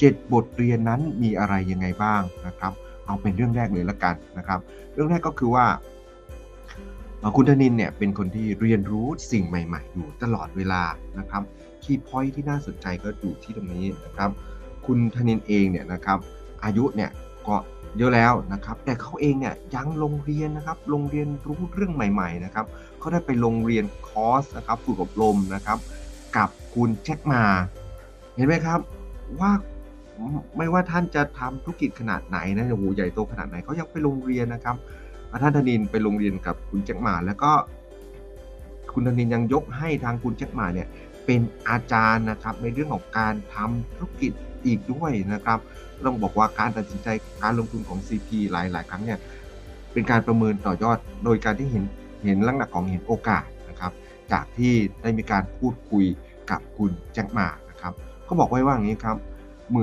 7 บทเรียนนั้นมีอะไรยังไงบ้างนะครับ เอาเป็นเรื่องแรกเลยละกันนะครับ เรื่องแรกก็คือว่าคุณธนินเนี่ยเป็นคนที่เรียนรู้สิ่งใหม่ ๆ อยู่ตลอดเวลานะครับคีย์พอยที่น่าสนใจก็อยู่ที่ตรงนี้นะครับ คุณธนินเองเนี่ยนะครับ อายุเนี่ยก็เยอะแล้วนะครับแต่เขาเองเนี่ยยังลงเรียนนะครับลงเรียนรู้เรื่องใหม่ๆนะครับเขาได้ไปลงเรียนคอร์สนะครับฝึกอบรมนะครับ กับคุณแจ็คมา เห็นไหมครับว่า ไม่ว่าท่านจะทำธุรกิจขนาดไหนนะโอ้โหใหญ่โตขนาดไหนเขายังไปโรงเรียนนะครับท่านธนินไปโรงเรียนกับคุณแจ็คหมาแล้วก็ คุณธนินยังยกให้ทางคุณแจ็คหมาเนี่ยเป็นอาจารย์นะครับในเรื่องของการทำธุรกิจอีกด้วยนะครับต้องบอกว่าการตัดสินใจการลงทุนของ CP หลาย ๆ ครั้งเนี่ยเป็นการประเมินต่อยอด โดยการที่เห็นเห็นลักษณะของเห็นโอกาสนะครับ จากที่ได้มีการพูดคุยกับคุณแจ็คหมานะครับเขาบอกไว้ว่าอย่างนี้ครับ